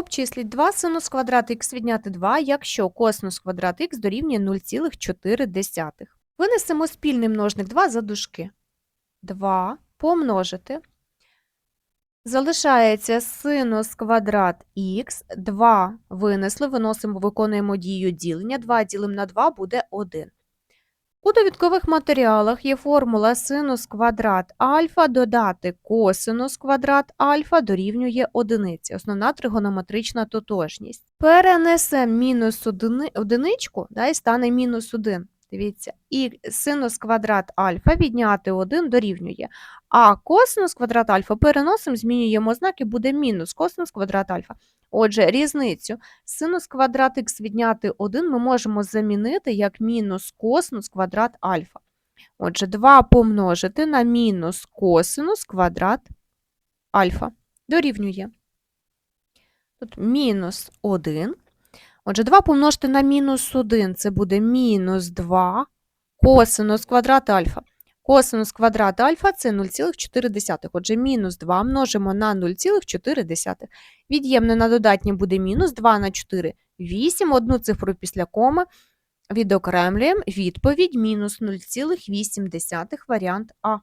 Обчисліть 2 синус квадрат х відняти 2, якщо косинус квадрат х дорівнює 0,4. Винесемо спільний множник 2 за дужки. 2 помножити. Залишається синус квадрат х, 2 винесли, виносимо, виконуємо дію ділення, 2 ділимо на 2 буде 1. У довідкових матеріалах є формула синус квадрат альфа додати косинус квадрат альфа дорівнює одиниці. Основна тригонометрична тотожність. Перенесемо мінус одиничку да, і стане мінус 1. Дивіться, і синус квадрат альфа відняти 1 дорівнює. А косинус квадрат альфа переносимо, змінюємо знак і буде мінус косинус квадрат альфа. Отже, різницю синус квадрат х відняти 1 ми можемо замінити як мінус косинус квадрат альфа. Отже, 2 помножити на мінус косинус квадрат альфа дорівнює. Тут мінус 1. Отже, 2 помножити на мінус 1 це буде мінус 2 косинус квадрат альфа. Косинус квадрат альфа це 0,4. Отже, мінус 2 множимо на 0,4. Від'ємне на додатнє буде мінус 2 на 4 – 8. Одну цифру після коми відокремлюємо. Відповідь мінус 0,8 варіант А.